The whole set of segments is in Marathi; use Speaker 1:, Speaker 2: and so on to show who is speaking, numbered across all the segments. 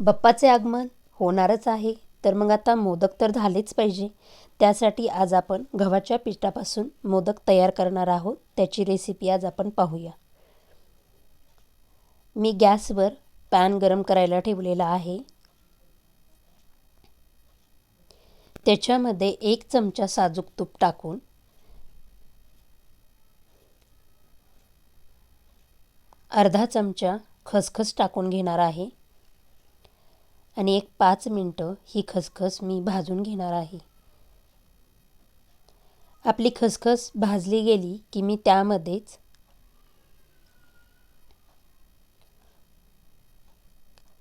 Speaker 1: बाप्पाचे आगमन होणारच आहे. तर मग आता मोदक तर झालेच पाहिजे. त्यासाठी आज आपण गव्हाच्या पिठापासून मोदक तयार करणार आहोत. त्याची रेसिपी आज आपण पाहूया. मी गॅसवर पॅन गरम करायला ठेवलेला आहे. त्याच्यामध्ये एक चमचा साजूक तूप टाकून अर्धा चमचा खसखस टाकून घेणार आहे. आणि एक पाच मिनटं ही खसखस मी भाजून घेणार आहे. आपली खसखस भाजली गेली की मी त्यामध्येच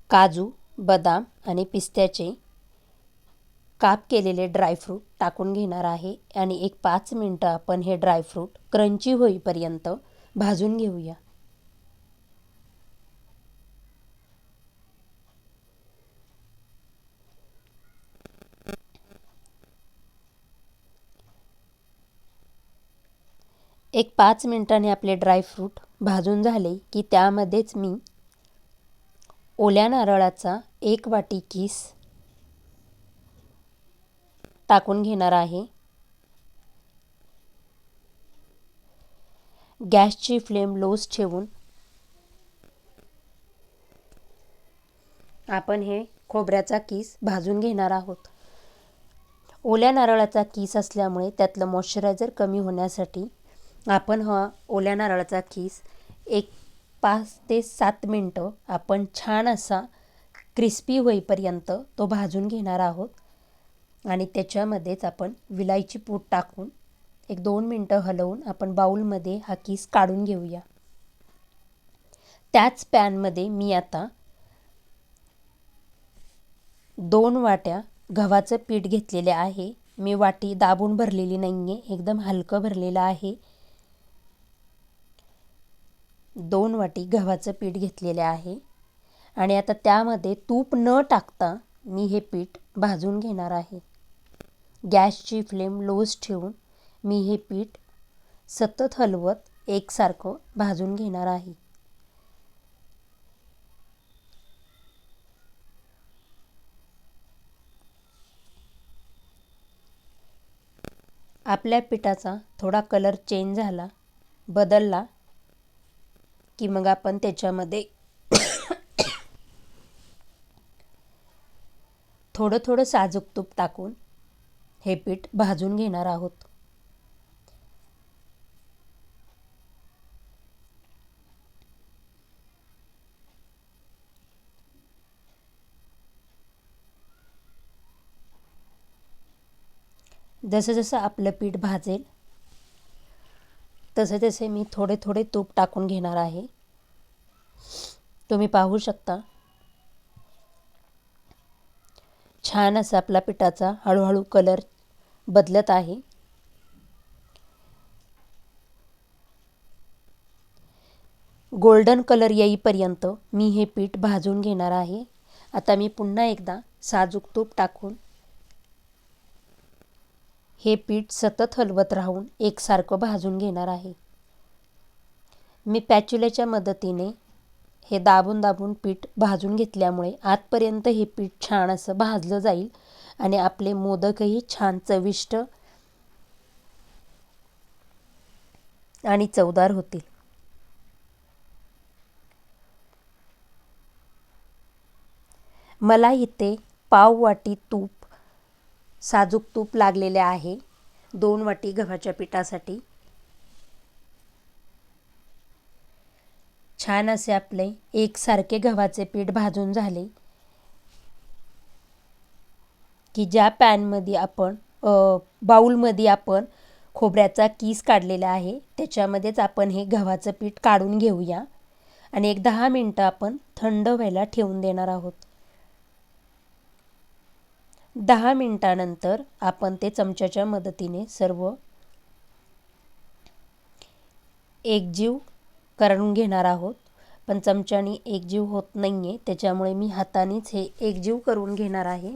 Speaker 1: काजू बदाम आणि पिस्त्याचे काप केलेले ड्रायफ्रूट टाकून घेणार आहे आणि एक पाच मिनटं आपण हे ड्रायफ्रूट क्रंची होईपर्यंत भाजून घेऊया. एक पाच मिनटाने आपले ड्रायफ्रूट भाजून झाले की त्यामध्येच मी ओल्या नारळाचा एक वाटी किस टाकून घेणार आहे. गॅसची फ्लेम लोच ठेवून आपण हे खोबऱ्याचा किस भाजून घेणार आहोत. ओल्या नारळाचा किस असल्यामुळे त्यातलं मॉइश्चरायझर कमी होण्यासाठी आपण हा ओल्या नारळाचा खीस एक पाच ते सात मिनटं आपण छान असा क्रिस्पी होईपर्यंत तो भाजून घेणार आहोत. आणि त्याच्यामध्येच आपण विलायची पूड टाकून एक दोन मिनटं हलवून आपण बाऊलमध्ये हा किस काढून घेऊया. त्याच पॅनमध्ये मी आता दोन वाट्या गव्हाचं पीठ घेतलेले आहे. मी वाटी दाबून भरलेली नाही आहे एकदम हलकं भरलेलं आहे. दोन वाटी गव्हाचं पीठ घेतलेले आहे. आणि आता त्यामध्ये तूप न टाकता मी हे पीठ भाजून घेणार आहे. गॅसची फ्लेम लोज ठेवून मी हे पीठ सतत हलवत एकसारखं भाजून घेणार आहे. आपल्या पिठाचा थोडा कलर चेंज झाला बदलला की मग आपण त्याच्यामध्ये थोडं थोडं साजूक तूप टाकून हे पीठ भाजून घेणार आहोत. जसं जसं आपलं पीठ भाजेल तसे तसे मी थोडे थोडे तूप टाकून घेणार आहे. तुम्ही पाहू शकता. छान असा आपला पिठाचा हळूहळू कलर बदलत आहे. गोल्डन कलर येईपर्यंत मी हे पीठ भाजून घेणार आहे. आता मी पुन्हा एकदा साजूक तूप टाकून हे पीठ सतत हलवत राहून एकसारखं भाजून घेणार आहे. मी पॅच्युल्याच्या मदतीने हे दाबून दाबून पीठ भाजून घेतल्यामुळे आतपर्यंत हे पीठ छान असं भाजलं जाईल आणि आपले मोदकही छान चविष्ट आणि चवदार होतील. मला इथे पाव वाटी तूप साजूक तूप लागलेले आहे. दोन वाटी गव्हाच्या पिठासाठी. छान असे आपले एकसारखे गव्हाचे पीठ भाजून झाले की ज्या पॅनमध्ये आपण बाऊलमध्ये आपण खोबऱ्याचा कीस काढलेला आहे त्याच्यामध्येच आपण हे गव्हाचं पीठ काढून घेऊया. आणि एक दहा मिनटं आपण थंड व्हायला ठेवून देणार आहोत. दहा मिनटानंतर आपण ते चमच्याच्या मदतीने सर्व एकजीव करून घेणार आहोत. पण चमच्याने एकजीव होत नाही आहे त्याच्यामुळे मी हातानेच हे एकजीव करून घेणार आहे.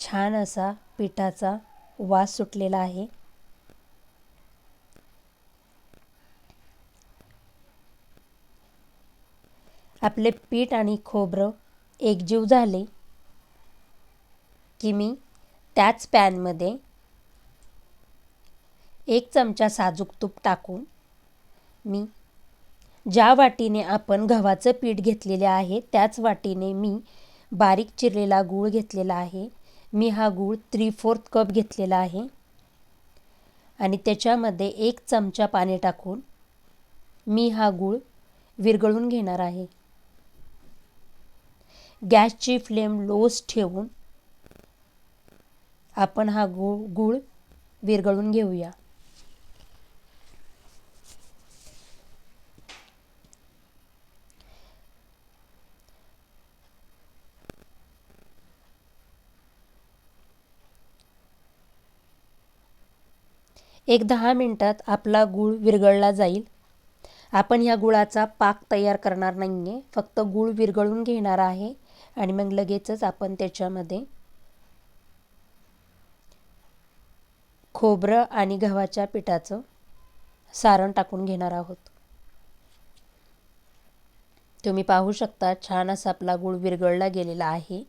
Speaker 1: छान असा पिठाचा वास सुटलेला आहे. आपले पीठ आणि खोबरं एकजीव झाले. की मी त्याच पॅनमध्ये एक चमचा साजूक तूप टाकून मी ज्या वाटीने आपण गव्हाचं पीठ घेतलेले आहे त्याच वाटीने मी बारीक चिरलेला गूळ घेतलेला आहे. मी हा गूळ थ्री फोर्थ कप घेतलेला आहे. आणि त्याच्यामध्ये एक चमचा पाणी टाकून मी हा गूळ विरघळून घेणार आहे. गॅसची फ्लेम लोच ठेवून आपण हा गूळ गूळ विरघळून घेऊया. एक दहा मिनटात आपला गूळ विरघळला जाईल. आपण ह्या गुळाचा पाक तयार करणार नाही आहे फक्त गूळ विरघळून घेणार आहे आणि मग लगेचच आपण त्याच्यामध्ये खोबरं आणि गव्हाच्या पिठाचं सारण टाकून घेणार आहोत. तुम्ही पाहू शकता छान असा आपला गूळ विरघळला गेलेला आहे.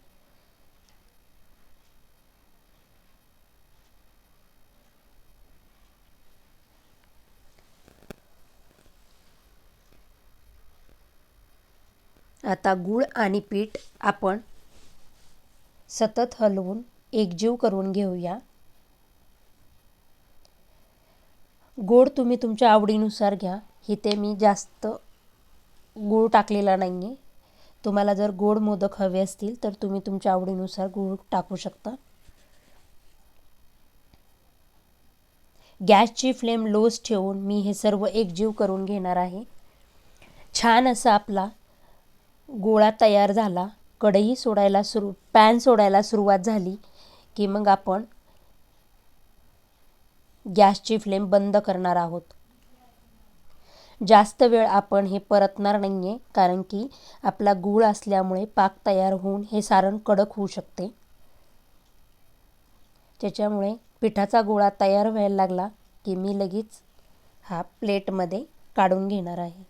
Speaker 1: आता गूळ आणि पीठ आपण सतत हलवून एकजीव करून घेऊया. गोड तुम्ही तुमच्या आवडीनुसार घ्या. इथे मी जास्त गूळ टाकलेला नाही आहे तुम्हाला जर गोड मोदक हवे असतील तर तुम्ही तुमच्या आवडीनुसार गूळ टाकू शकता. गॅसची फ्लेम लोज ठेवून मी हे सर्व एकजीव करून घेणार आहे. छान असा आपला गोळा तयार झाला. कढई सोडायला सुरू पॅन सोडायला सुरुवात झाली की मग आपण गॅसची फ्लेम बंद करणार आहोत. जास्त वेळ आपण हे परतणार नाही आहे कारण की आपला गूळ असल्यामुळे पाक तयार होऊन हे सारण कडक होऊ शकते. त्याच्यामुळे पिठाचा गोळा तयार व्हायला लागला की मी लगेच हा प्लेटमध्ये काढून घेणार आहे.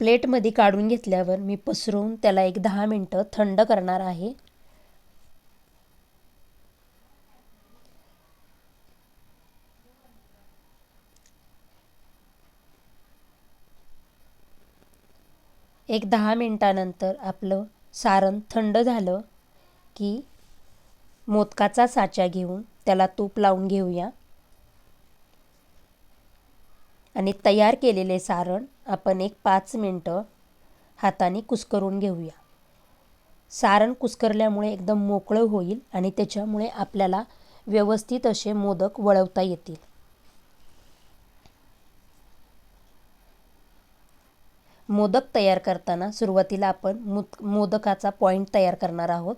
Speaker 1: प्लेटमध्ये काढून घेतल्यावर मी पसरवून त्याला एक दहा मिनटं थंड करणार आहे. एक दहा मिनटानंतर आपलं सारण थंड झालं की मोदकाचा साचा घेऊन त्याला तूप लावून घेऊया. आणि तयार केलेले सारण आपण एक पाच मिनटं हाताने कुस्करून घेऊया. सारण कुस्करल्यामुळे एकदम मोकळं होईल आणि त्याच्यामुळे आपल्याला व्यवस्थित असे मोदक वळवता येतील. मोदक तयार करताना सुरुवातीला आपण मुद मोदकाचा पॉईंट तयार करणार आहोत.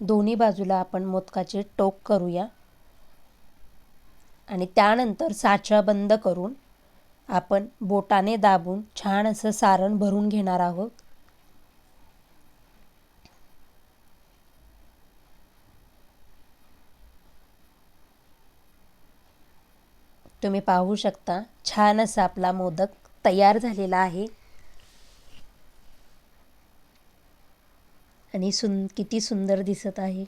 Speaker 1: दोन्ही बाजूला आपण मोदकाचे टोक करूया. आणि त्यानंतर साचा बंद करून आपण बोटाने दाबून छान असं सारण भरून घेणार आहोत. तुम्ही पाहू शकता छान असा आपला मोदक तयार झालेला आहे. आणि सुन किती सुंदर दिसत आहे.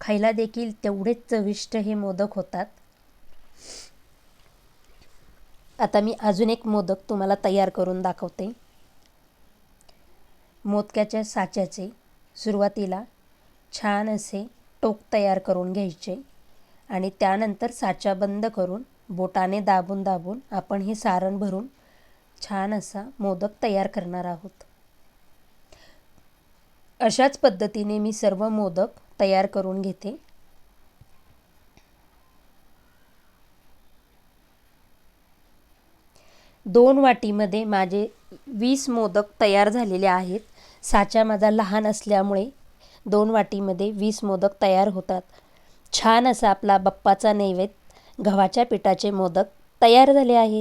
Speaker 1: खायला देखील तेवढेच चविष्ट हे मोदक होतात. आता मी अजून एक मोदक तुम्हाला तयार करून दाखवते. मोदक्याच्या साच्याचे सुरुवातीला छान असे टोक तयार करून घ्यायचे आणि त्यानंतर साचा बंद करून बोटाने दाबून दाबून आपण हे सारण भरून छान असा मोदक तयार करणार आहोत. अशाच पद्धतीने मी सर्व मोदक तयार करून घेते. दोन वाटीमध्ये माझे वीस मोदक तयार झालेले आहेत. साचा माझा लहान असल्यामुळे दोन वाटीमध्ये वीस मोदक तयार होतात. छान असा आपला बाप्पाचा नैवेद्य गव्हाच्या पिठाचे मोदक तयार झाले आहेत.